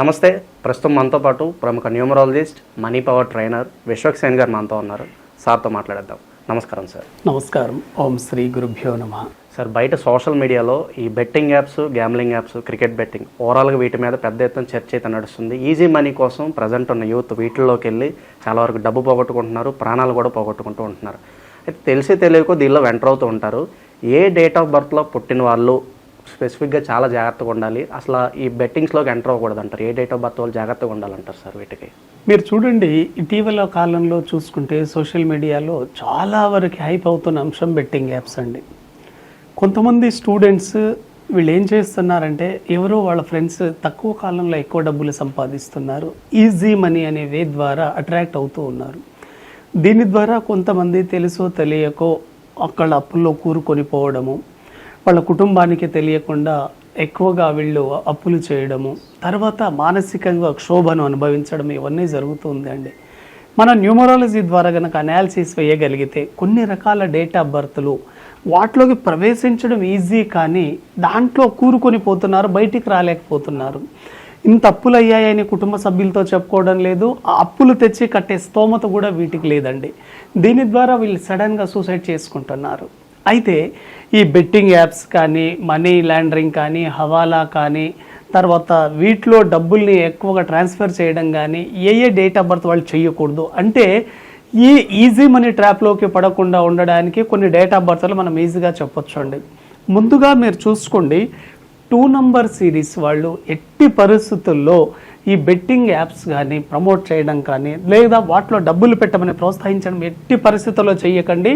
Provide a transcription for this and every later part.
నమస్తే. ప్రస్తుతం మనతో పాటు ప్రముఖ numerologist money power trainer Vishwak Sen గారు మనతో ఉన్నారు. సార్తో మాట్లాడేద్దాం. నమస్కారం సార్. నమస్కారం. ఓం శ్రీ గురుభ్యో నమ. సార్ బయట సోషల్ మీడియాలో ఈ betting apps gambling apps cricket betting ఓవరాల్గా వీటి మీద పెద్ద ఎత్తున చర్చ అయితే నడుస్తుంది. ఈజీ మనీ కోసం ప్రజెంట్ ఉన్న యూత్ వీటిల్లోకి వెళ్ళి చాలా వరకు డబ్బు పోగొట్టుకుంటున్నారు ప్రాణాలు కూడా పోగొట్టుకుంటూ ఉంటున్నారు. అయితే తెలిసి తెలియక దీనిలో వెంటర్ అవుతూ ఉంటారు. ఏ డేట్ ఆఫ్ బర్త్లో పుట్టిన వాళ్ళు స్పెసిఫిక్గా చాలా జాగ్రత్తగా ఉండాలి. అసలు ఈ బెట్టింగ్స్లోకి ఎంటర్ అవ్వకూడదు అంటారు ఏ డేట్ ఆఫ్ బర్త్ వాళ్ళు జాగ్రత్తగా ఉండాలంటారు సార్ వీటికి? మీరు చూడండి ఇటీవల కాలంలో చూసుకుంటే సోషల్ మీడియాలో చాలా వరకు హైప్ అవుతున్న అంశం బెట్టింగ్ యాప్స్ అండి. కొంతమంది స్టూడెంట్స్ వీళ్ళు ఏం చేస్తున్నారంటే ఎవరో వాళ్ళ ఫ్రెండ్స్ తక్కువ కాలంలో ఎక్కువ డబ్బులు సంపాదిస్తున్నారు. ఈజీ మనీ అనే వే ద్వారా అట్రాక్ట్ అవుతూ ఉన్నారు. దీని ద్వారా కొంతమంది తెలుసో తెలియకో అక్కడ అప్పుల్లో కూరుకొని పోవడము వాళ్ళ కుటుంబానికి తెలియకుండా ఎక్కువగా వీళ్ళు అప్పులు చేయడము తర్వాత మానసికంగా క్షోభను అనుభవించడం ఇవన్నీ జరుగుతుంది అండి. మన న్యూమరాలజీ ద్వారా కనుక అనాలిసిస్ వేయగలిగితే కొన్ని రకాల డేట్ ఆఫ్ బర్త్లు వాటిలోకి ప్రవేశించడం ఈజీ కానీ దాంట్లో కూరుకొని పోతున్నారు బయటికి రాలేకపోతున్నారు. ఇంత అప్పులు అయ్యాయని కుటుంబ సభ్యులతో చెప్పుకోవడం లేదు ఆ అప్పులు తెచ్చి కట్టే స్తోమత కూడా వీటికి లేదండి. దీని ద్వారా వీళ్ళు సడన్గా సూసైడ్ చేసుకుంటున్నారు. అయితే ఈ బెట్టింగ్ యాప్స్ కానీ మనీ లాండరింగ్ కానీ హవాలా కానీ తర్వాత వీటిలో డబ్బుల్ని ఎక్కువగా ట్రాన్స్ఫర్ చేయడం కానీ ఏ ఏ డేట్ ఆఫ్ బర్త్ వాళ్ళు చేయకూడదు అంటే ఈ ఈజీ మనీ ట్రాప్లోకి పడకుండా ఉండడానికి కొన్ని డేట్ ఆఫ్ బర్త్లు మనం ఈజీగా చెప్పొచ్చు అండి ముందుగా మీరు చూసుకోండి టూ నంబర్ సిరీస్ వాళ్ళు ఎట్టి పరిస్థితుల్లో ఈ బెట్టింగ్ యాప్స్ కానీ ప్రమోట్ చేయడం కానీ లేదా వాటిలో డబ్బులు పెట్టమని ప్రోత్సహించడం ఎట్టి పరిస్థితుల్లో చేయకండి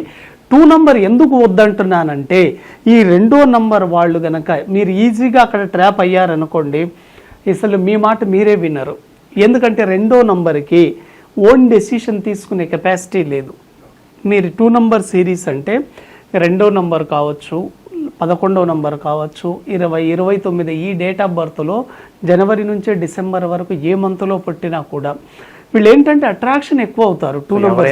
టూ నంబర్ ఎందుకు వద్దంటున్నానంటే ఈ రెండో నంబర్ వాళ్ళు గనక మీరు ఈజీగా అక్కడ ట్రాప్ అయ్యారనుకోండి అసలు మీ మాట మీరే వినరు ఎందుకంటే రెండో నంబర్కి ఓన్ డెసిషన్ తీసుకునే కెపాసిటీ లేదు. మీరు టూ నంబర్ సిరీస్ అంటే రెండో నంబర్ కావచ్చు పదకొండో నంబర్ కావచ్చు ఇరవై ఇరవై తొమ్మిది ఈ డేట్ ఆఫ్ బర్త్లో జనవరి నుంచి డిసెంబర్ వరకు ఏ మంత్లో పుట్టినా కూడా వీళ్ళు ఏంటంటే అట్రాక్షన్ ఎక్కువ అవుతారు టూ నంబర్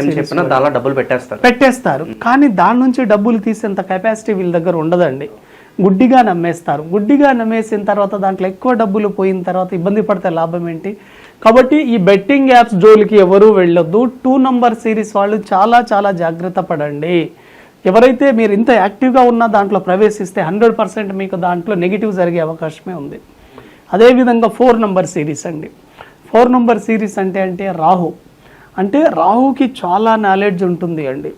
డబ్బులు పెట్టేస్తారు. పెట్టేస్తారు. కానీ దాని నుంచి డబ్బులు తీసేంత కెపాసిటీ వీళ్ళ దగ్గర ఉండదండి. గుడ్డిగా నమ్మేస్తారు. గుడ్డిగా నమ్మేసిన తర్వాత దాంట్లో ఎక్కువ డబ్బులు పోయిన తర్వాత ఇబ్బంది పడితే లాభం ఏంటి? కాబట్టి ఈ బెట్టింగ్ యాప్స్ జోలికి ఎవరు వెళ్ళొద్దు. టూ నంబర్ సిరీస్ వాళ్ళు చాలా చాలా జాగ్రత్త పడండి. ఎవరైతే మీరు ఇంత యాక్టివ్గా ఉన్న దాంట్లో ప్రవేశిస్తే హండ్రెడ్ పర్సెంట్ మీకు దాంట్లో నెగిటివ్ జరిగే అవకాశమే ఉంది. అదేవిధంగా ఫోర్ నంబర్ సిరీస్ అండి. ఫోర్ నెంబర్ సిరీస్ అంటే అంటే రాహు. అంటే రాహుకి చాలా నాలెడ్జ్ ఉంటుంది అండి.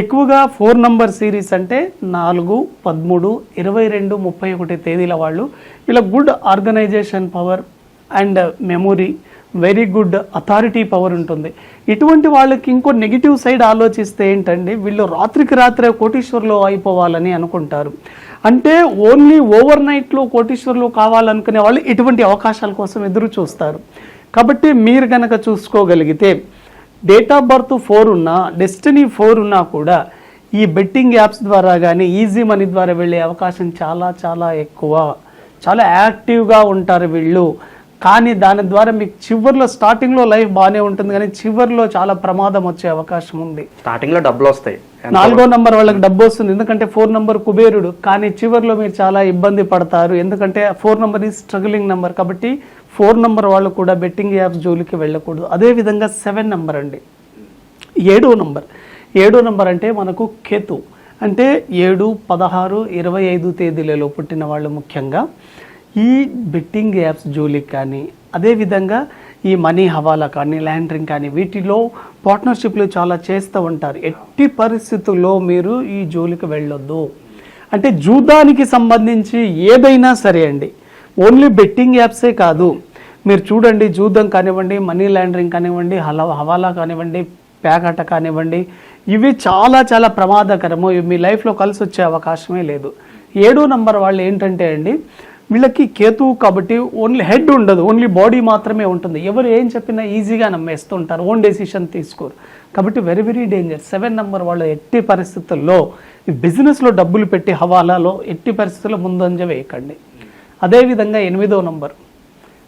ఎక్కువగా ఫోర్ నంబర్ సిరీస్ అంటే నాలుగు పదమూడు ఇరవై రెండు ముప్పై ఒకటి తేదీల వాళ్ళు. ఇలా good organization power and memory very good authority power ఉంటుంది. ఇటువంటి వాళ్ళకి ఇంకో నెగిటివ్ సైడ్ ఆలోచిస్తే ఏంటండి వీళ్ళు రాత్రికి రాత్రే కోటీశ్వర్లు అయిపోవాలని అనుకుంటారు. అంటే ఓన్లీ ఓవర్ నైట్లో కోటీశ్వర్లు కావాలనుకునే వాళ్ళు ఇటువంటి అవకాశాల కోసం ఎదురు చూస్తారు కాబట్టి మీరు కనుక చూసుకోగలిగితే డేట్ ఆఫ్ బర్త్ ఫోర్ ఉన్నా డెస్టినీ ఫోర్ ఉన్నా కూడా ఈ బెట్టింగ్ యాప్స్ ద్వారా కానీ ఈజీ మనీ ద్వారా వెళ్ళే అవకాశం చాలా చాలా ఎక్కువ. చాలా యాక్టివ్గా ఉంటారు వీళ్ళు. కానీ దాని ద్వారా మీకు చివరిలో స్టార్టింగ్లో లైఫ్ బాగానే ఉంటుంది కానీ చివరిలో చాలా ప్రమాదం వచ్చే అవకాశం ఉంది. స్టార్టింగ్లో డబ్బులు వస్తాయి. నాలుగో నంబర్ వాళ్ళకి డబ్బు వస్తుంది. ఎందుకంటే ఫోర్ నంబర్ కుబేరుడు. కానీ చివరిలో మీరు చాలా ఇబ్బంది పడతారు. ఎందుకంటే ఫోర్ నంబర్ ఈ స్ట్రగులింగ్ నంబర్ కాబట్టి ఫోర్ నంబర్ వాళ్ళు కూడా బెట్టింగ్ యాప్స్ జోలికి వెళ్ళకూడదు. అదేవిధంగా సెవెన్ నంబర్ అండి. ఏడో నంబర్ ఏడో నంబర్ అంటే మనకు కేతు. అంటే ఏడు పదహారు ఇరవై ఐదు తేదీలలో పుట్టిన వాళ్ళు ముఖ్యంగా. ఈ బెట్టింగ్ యాప్స్ జోలికి కానీ అదేవిధంగా ఈ మనీ హవాలా కానీ ల్యాండరింగ్ కానీ వీటిలో పార్ట్నర్షిప్లు చాలా చేస్తూ ఉంటారు. ఎట్టి పరిస్థితుల్లో మీరు ఈ జోలికి వెళ్ళొద్దు. అంటే జూదానికి సంబంధించి ఏదైనా సరే అండి ఓన్లీ బెట్టింగ్ యాప్సే కాదు. మీరు చూడండి జూదం కానివ్వండి మనీ లాండరింగ్ కానివ్వండి హలా హవాలా కానివ్వండి ప్యాకట కానివ్వండి ఇవి చాలా చాలా ప్రమాదకరము. ఇవి మీ లైఫ్లో కలిసి వచ్చే అవకాశమే లేదు. ఏడో నంబర్ వాళ్ళు ఏంటంటే అండి వీళ్ళకి కేతువు కాబట్టి ఓన్లీ హెడ్ ఉండదు ఓన్లీ బాడీ మాత్రమే ఉంటుంది. ఎవరు ఏం చెప్పినా ఈజీగా నమ్మేస్తుంటారు. ఓన్ డెసిషన్ తీసుకోరు. కాబట్టి very very danger seven number వాళ్ళు ఎట్టి పరిస్థితుల్లో ఈ బిజినెస్లో డబ్బులు పెట్టి హవాలాలో ఎట్టి పరిస్థితుల్లో ముందంజ వేయకండి. అదేవిధంగా ఎనిమిదో నంబర్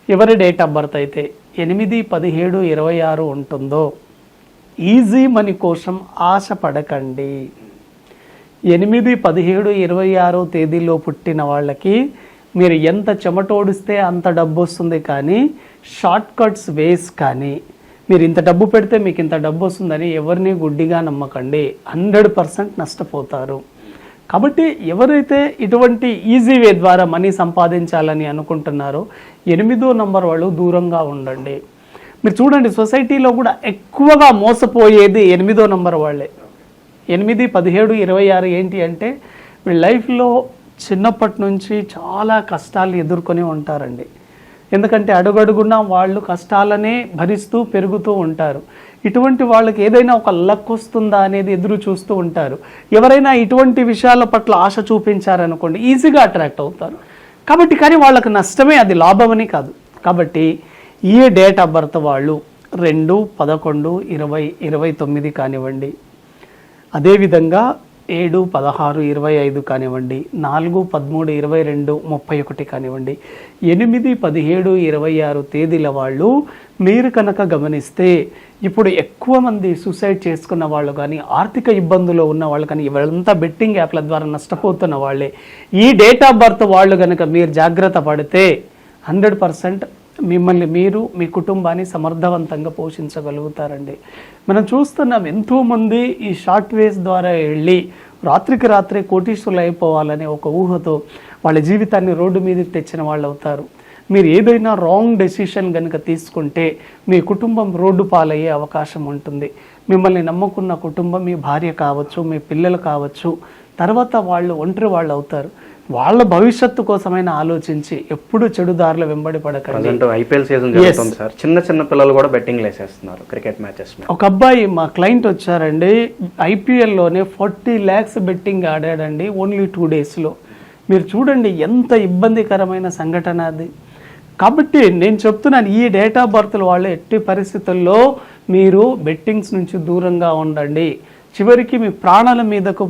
ఎవరి డేట్ ఆఫ్ బర్త్ అయితే ఎనిమిది పదిహేడు ఇరవై ఆరు ఉంటుందో ఈజీ మనీ కోసం ఆశ పడకండి ఎనిమిది పదిహేడు ఇరవై ఆరో తేదీలో పుట్టిన వాళ్ళకి మీరు ఎంత చెమటోడిస్తే అంత డబ్బు వస్తుంది కానీ షార్ట్ కట్స్ వేస్ కానీ మీరు ఇంత డబ్బు పెడితే మీకు ఇంత డబ్బు వస్తుందని ఎవరిని గుడ్డిగా నమ్మకండి. హండ్రెడ్ పర్సెంట్ నష్టపోతారు. కాబట్టి ఎవరైతే ఇటువంటి ఈజీ వే ద్వారా మనీ సంపాదించాలని అనుకుంటున్నారో ఎనిమిదో నంబర్ వాళ్ళు దూరంగా ఉండండి. మీరు చూడండి సొసైటీలో కూడా ఎక్కువగా మోసపోయేది ఎనిమిదో నంబర్ వాళ్ళే. ఎనిమిది పదిహేడు ఇరవై ఆరు ఏంటి అంటే మీ లైఫ్లో చిన్నప్పటి నుంచి చాలా కష్టాలు ఎదుర్కొని ఉంటారండి. ఎందుకంటే అడుగడుగునా వాళ్ళు కష్టాలనే భరిస్తూ పెరుగుతూ ఉంటారు. ఇటువంటి వాళ్ళకి ఏదైనా ఒక లక్ వస్తుందా అనేది ఎదురు చూస్తూ ఉంటారు. ఎవరైనా ఇటువంటి విషయాల పట్ల ఆశ చూపించారనుకోండి ఈజీగా అట్రాక్ట్ అవుతారు. కాబట్టి కానీ వాళ్ళకి నష్టమే అది లాభమని కాదు. కాబట్టి ఈ డేట్ ఆఫ్ బర్త్ వాళ్ళు రెండు పదకొండు ఇరవై ఇరవై తొమ్మిది కానివ్వండి. అదేవిధంగా ఏడు పదహారు ఇరవై ఐదు కానివ్వండి నాలుగు పదమూడు ఇరవై రెండు ముప్పై ఒకటి కానివ్వండి ఎనిమిది పదిహేడు ఇరవై ఆరు తేదీల వాళ్ళు మీరు కనుక గమనిస్తే ఇప్పుడు ఎక్కువ మంది సూసైడ్ చేసుకున్న వాళ్ళు కానీ ఆర్థిక ఇబ్బందులు ఉన్న వాళ్ళు కానీ ఇవంతా బెట్టింగ్ యాప్ల ద్వారా నష్టపోతున్న వాళ్ళే. ఈ డేట్ ఆఫ్ బర్త్ వాళ్ళు కనుక మీరు జాగ్రత్త పడితే హండ్రెడ్ పర్సెంట్ మిమ్మల్ని మీరు మీ కుటుంబాన్ని సమర్థవంతంగా పోషించగలుగుతారండి. మనం చూస్తున్నాం ఎంతోమంది ఈ షార్ట్ వేస్ ద్వారా వెళ్ళి రాత్రికి రాత్రే కోటీశ్వరులు అయిపోవాలనే ఒక ఊహతో వాళ్ళ జీవితాన్ని రోడ్డు మీదకి తెచ్చిన వాళ్ళు అవుతారు. మీరు ఏదైనా రాంగ్ డెసిషన్ కనుక తీసుకుంటే మీ కుటుంబం రోడ్డు పాలయ్యే అవకాశం ఉంటుంది. మిమ్మల్ని నమ్ముకున్న కుటుంబం మీ భార్య కావచ్చు మీ పిల్లలు కావచ్చు తర్వాత వాళ్ళు ఒంటరి వాళ్ళు అవుతారు. వాళ్ళ భవిష్యత్తు కోసమైనా ఆలోచించి ఎప్పుడు చెడు దారిలో వెంబడి పడకండి. ఐపీఎల్ సీజన్ జరుగుతుంది సార్. చిన్న చిన్న పిల్లలు కూడా బెట్టింగ్ వేసేస్తున్నారు క్రికెట్ మ్యాచెస్ ఒక అబ్బాయి మా క్లయింట్ వచ్చారండి. ఐపీఎల్లోనే ఫార్టీ ల్యాక్స్ బెట్టింగ్ ఆడాడండి ఓన్లీ టూ డేస్లో. మీరు చూడండి ఎంత ఇబ్బందికరమైన సంఘటన అది. కాబట్టి నేను చెప్తున్నాను ఈ డేట్ ఆఫ్ బర్త్లు వాళ్ళు ఎట్టి పరిస్థితుల్లో మీరు బెట్టింగ్స్ నుంచి దూరంగా ఉండండి. చివరికి మీ ప్రాణాల మీదకు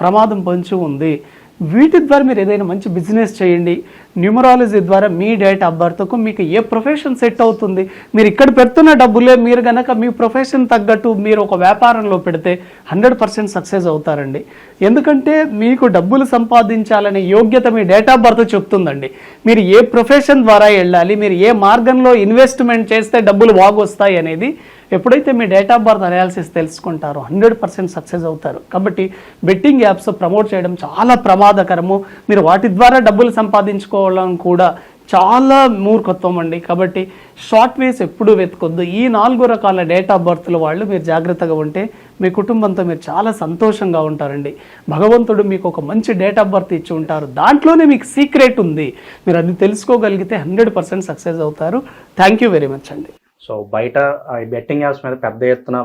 ప్రమాదం పొంచి ఉంది. వీటి ద్వారా మీరు ఏదైనా మంచి బిజినెస్ చేయండి. న్యూమరాలజీ ద్వారా మీ డేట్ ఆఫ్ బర్త్కు మీకు ఏ ప్రొఫెషన్ సెట్ అవుతుంది? మీరు ఇక్కడ పెడుతున్న డబ్బులే మీరు కనుక మీ ప్రొఫెషన్ తగ్గట్టు మీరు ఒక వ్యాపారంలో పెడితే హండ్రెడ్ పర్సెంట్ సక్సెస్ అవుతారండి. ఎందుకంటే మీకు డబ్బులు సంపాదించాలనే యోగ్యత మీ డేట్ ఆఫ్ బర్త్ చెప్తుందండి. మీరు ఏ ప్రొఫెషన్ ద్వారా వెళ్ళాలి మీరు ఏ మార్గంలో ఇన్వెస్ట్మెంట్ చేస్తే డబ్బులు బాగొస్తాయి అనేది ఎప్పుడైతే మీ డేట్ ఆఫ్ బర్త్ అనాలిసిస్ తెలుసుకుంటారో హండ్రెడ్ పర్సెంట్ సక్సెస్ అవుతారు. కాబట్టి బెట్టింగ్ యాప్స్ ప్రమోట్ చేయడం చాలా ప్రమాదకరము. మీరు వాటి ద్వారా డబ్బులు సంపాదించుకోవడం కూడా చాలా మూర్ఖత్వం అండి. కాబట్టి షార్ట్ వేస్ ఎప్పుడు వెతకొద్దు. ఈ నాలుగు రకాల డేట్ ఆఫ్ బర్త్ల వాళ్ళు మీరు జాగ్రత్తగా ఉంటే మీ కుటుంబంతో మీరు చాలా సంతోషంగా ఉంటారండి. భగవంతుడు మీకు ఒక మంచి డేట్ ఆఫ్ బర్త్ ఇచ్చి ఉంటారు. దాంట్లోనే మీకు సీక్రెట్ ఉంది. మీరు అది తెలుసుకోగలిగితే హండ్రెడ్ పర్సెంట్ సక్సెస్ అవుతారు. థ్యాంక్ యూ వెరీ మచ్ అండి. సో బయట ఈ బెట్టింగ్ యాప్స్ మీద పెద్ద ఎత్తున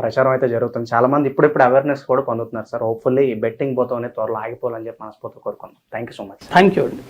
ప్రచారం అయితే జరుగుతుంది. చాలా మంది ఇప్పుడిప్పుడు అవేర్నెస్ కూడా పొందుతున్నారు సార్. హోప్ఫుల్లీ ఈ బెట్టింగ్ పోతామని త్వరలో ఆగిపోవాలని చెప్పి మనస్ఫూర్తి కోరుకుందాం thank you so much thank you అండి.